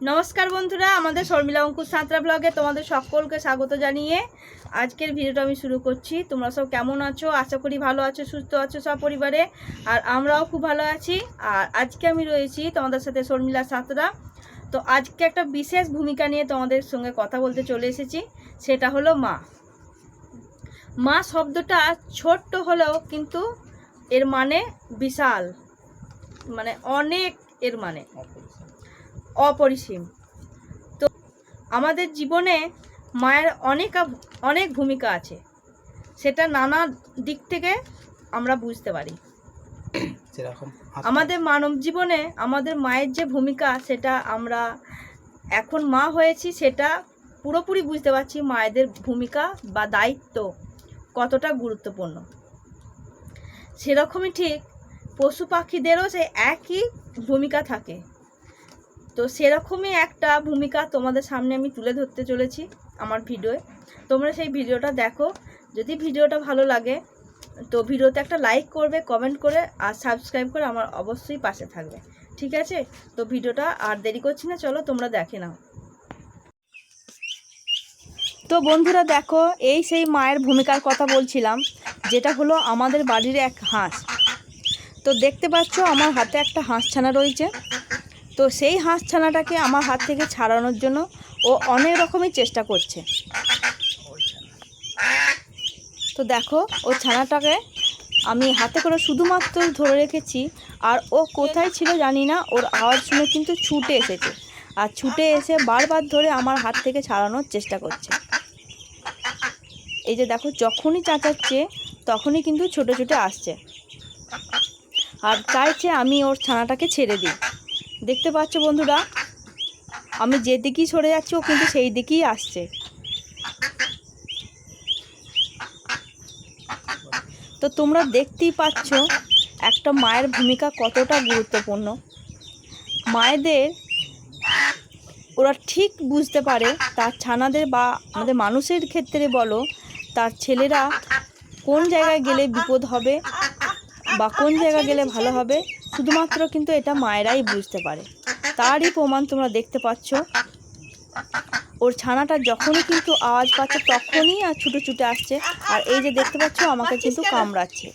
নমস্কার বন্ধুরা, আমাদের শর্মিলা অঙ্কুশ সাঁতরা ব্লগে তোমাদের সকলকে স্বাগত জানিয়ে আজকের ভিডিওটা আমি শুরু করছি। তোমরা সব কেমন আছো? আশা করি ভালো আছো, সুস্থ আছো সব পরিবারে। আর আমরাও খুব ভালো আছি। আর আজকে আমি রয়েছি তোমাদের সাথে শর্মিলা সাঁতরা। তো আজকে একটা বিশেষ ভূমিকা নিয়ে তোমাদের সঙ্গে কথা বলতে চলে এসেছি, সেটা হলো মা। মা শব্দটা ছোট্ট হলেও কিন্তু এর মানে বিশাল মানে অনেক এর মানে। অপরিসীম। তো আমাদের জীবনে মায়ের অনেক অনেক ভূমিকা আছে। সেটা নানা দিক থেকে আমরা বুঝতে পারি। আমাদের মানব জীবনে আমাদের মায়ের যে ভূমিকা সেটা আমরা এখন মা হয়েছি সেটা পুরোপুরি বুঝতে পারছি মায়েদের ভূমিকা বা দায়িত্ব কতটা গুরুত্বপূর্ণ। সেরকমই ঠিক পশু পাখিদেরও সে একই ভূমিকা থাকে। তো সেরকমই একটা ভূমিকা তোমাদের সামনে আমি তুলে ধরতে চলেছি আমার ভিডিওয়ে। তোমরা সেই ভিডিওটা দেখো। যদি ভিডিওটা ভালো লাগে, তো ভিডিওতে একটা লাইক করবে কমেন্ট করে, আর সাবস্ক্রাইব করে আমার অবশ্যই পাশে থাকবে। ঠিক আছে? তো ভিডিওটা আর দেরি করছি না, চলো তোমরা দেখে নাও। তো বন্ধুরা দেখো, এই সেই মায়ের ভূমিকার কথা বলছিলাম, যেটা হলো আমাদের বাড়ির এক হাঁস। তো দেখতে পাচ্ছ, আমার হাতে একটা হাঁস ছানা রয়েছে। তো সেই হাঁস ছানাটাকে আমার হাত থেকে ছাড়ানোর জন্য ও অনেক রকমের চেষ্টা করছে। তো দেখো, ও ছানাটাকে আমি হাতে করে শুধুমাত্র ধরে রেখেছি আর ও কোথায় ছিল জানি না, ওর আওয়াজ শুনে কিন্তু ছুটে এসেছে। আর ছুটে এসে বারবার ধরে আমার হাত থেকে ছাড়ানোর চেষ্টা করছে। এই যে দেখো, যখনই চাঁচাচ্ছে, তখনই কিন্তু ছোটো ছোটো আসছে। আর চাইছে আমি ওর ছানাটাকে ছেড়ে দিই। দেখতে পাচ্ছ বন্ধুরা, আমি যে দিকেই সরে যাচ্ছি, ও কিন্তু সেই দিকেই আসছে। তো তোমরা দেখতেই পাচ্ছ, একটা মায়ের ভূমিকা কতটা গুরুত্বপূর্ণ। মায়েদের, ওরা ঠিক বুঝতে পারে, তার ছানাদের বা আমাদের মানুষের ক্ষেত্রে বলো, তার ছেলেরা কোন জায়গায় গেলে বিপদ হবে বা কোন জায়গায় গেলে ভালো হবে। শুধুমাত্র কিন্তু এটা মায়েরাই বুঝতে পারে। তারই প্রমাণ তোমরা দেখতে পাচ্ছ। ওর ছানাটা যখনই কিন্তু আওয়াজ পাচ্ছে, তখনই আর ছুটে ছুটে আসছে। আর এই যে দেখতে পাচ্ছ, আমাকে কিন্তু কামড়াচ্ছে।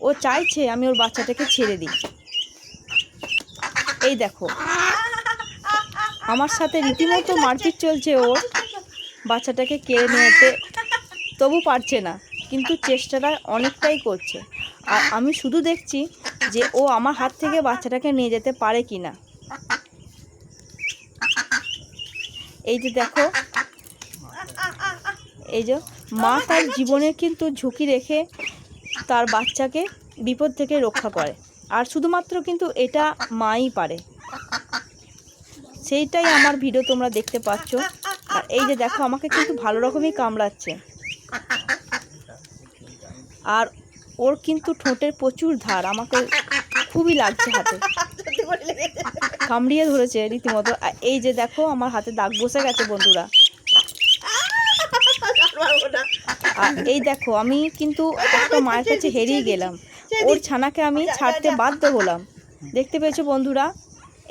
ও চাইছে আমি ওর বাচ্চাটাকে ছেড়ে দিই। এই দেখো। আমার সাথে রীতিমতো মারপিট চলছে ওর। বাচ্চাটাকে কেড়ে নিতে তবু পারছে না। কিন্তু চেষ্টাটা অনেকটাই করছে। আর আমি শুধু দেখছি যে ও আমার হাত থেকে বাচ্চাটাকে নিয়ে যেতে পারে কি না। এই যে দেখো, এই যে মা তার জীবনের কিন্তু ঝুঁকি রেখে তার বাচ্চাকে বিপদ থেকে রক্ষা করে। আর শুধুমাত্র কিন্তু এটা মাই পারে। সেইটাই আমার ভিডিও তোমরা দেখতে পাচ্ছ। আর এই যে দেখো, আমাকে কিন্তু ভালো রকমই কামড়াচ্ছে। আর ওর কিন্তু ঠোঁটের প্রচুর ধার, আমাকে খুবই লাগছে হাতে। কামড়িয়ে ধরেছে রীতিমতো। এই যে দেখো, আমার হাতে দাগ বসে গেছে বন্ধুরা। এই দেখো, আমি কিন্তু একটা মায়ের কাছে হেরিয়ে গেলাম। ওর ছানাকে আমি ছাড়তে বাধ্য হলাম। দেখতে পেয়েছ বন্ধুরা?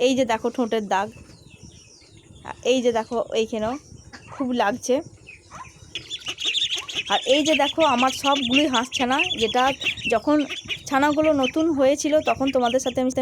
এই যে দেখো ঠোঁটের দাগ। এই যে দেখো, এইখানেও খুব লাগছে। আর এই যে দেখো, আমার সবগুলোই হাঁস ছানা যেটা যখন ছানাগুলো নতুন হয়েছিল, তখন তোমাদের সাথে আমি